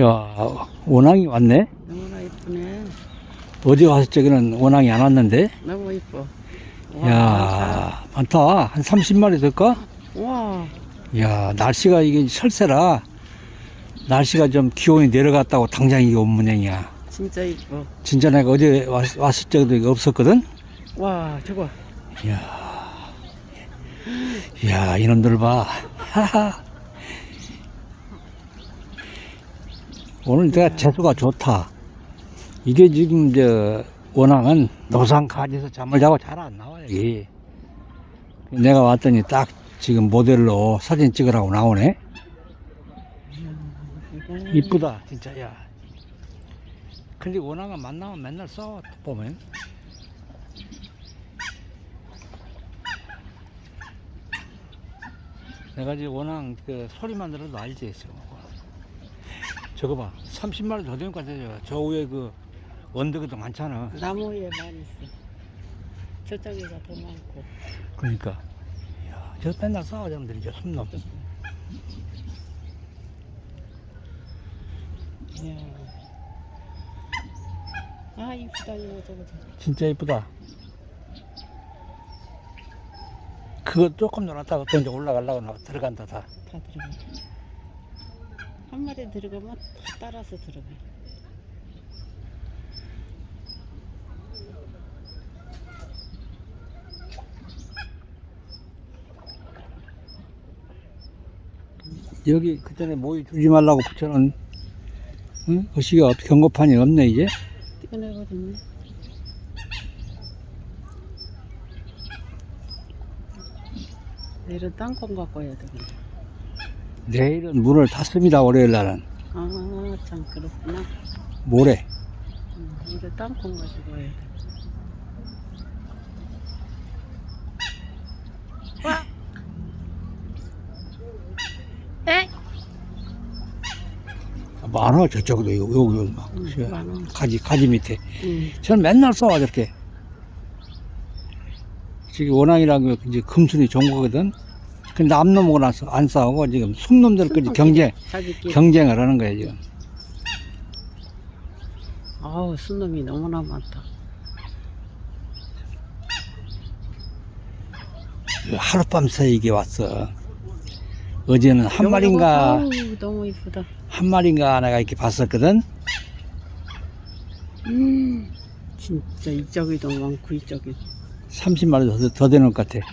야, 원앙이 왔네? 너무나 이쁘네. 어제 왔을 적에는 원앙이 안 왔는데? 너무 이뻐. 와, 야, 많다. 한 30마리 될까? 와, 야, 날씨가 이게 철새라. 날씨가 좀 기온이 내려갔다고 당장 이게 온 모양이야. 진짜 이뻐. 진짜 내가 어제 왔, 왔을 적에도 이거 없었거든? 와, 저거. 야, 이놈들 봐. 하하. 오늘 내가 재수가 좋다. 이게 지금 저 원앙은 노상 가지에서 잠을 자고 잘 안 나와 여기. 내가 왔더니 딱 지금 모델로 사진 찍으라고 나오네. 이쁘다 진짜 야. 근데 원앙은 만나면 맨날 싸워 보면. 내가 지금 원앙 그 소리만 들어도 알지 지금. 저거 봐 30마리 더 되는 것 같아요 저 위에 그 언덕에도 많잖아 나무에 많이 있어. 저쪽에가 더 많고. 그러니까 야, 저 맨날 싸우자는들이 저 숨놈 이야. 아, 이쁘다, 이거 저거. 저거. 진짜 이쁘다 그거 조금 놀았다가 또 이제 올라가려고 나 들어간다 다 다 들어가. 한 마리 들어가면 다 따라서 들어가. 여기 그전에 모이 주지 말라고 붙여놓은 응? 거시기가 없- 경고판이 없네 이제 뛰어내거든요. 내일은 땅콩 갖고 와야 되겠네. 내일은 문을 닫습니다 월요일 날은 아, 참, 그렇구나. 모레 음, 이제 땅콩 가지고 와야 돼. 많아 저쪽도 여기 여기 막 응, 저 많아. 가지 가지 밑에 응. 저는 맨날 싸워 저렇게 지금 원앙이라고 이제 금순이 좋은 거거든 근데 남놈하고 나서 안 싸우고 지금 숨놈들끼리 경쟁 자기끼리. 경쟁을 하는 거예요 지금 아우, 수놈이 너무나 많다. 하룻밤 새에 이게 왔어 어제는 한 마리인가 아우, 너무 이쁘다. 한 마리인가 내가 이렇게 봤었거든 음, 진짜 이쪽이 더 많고 이쪽이. 30마리 더, 더 되는 것 같아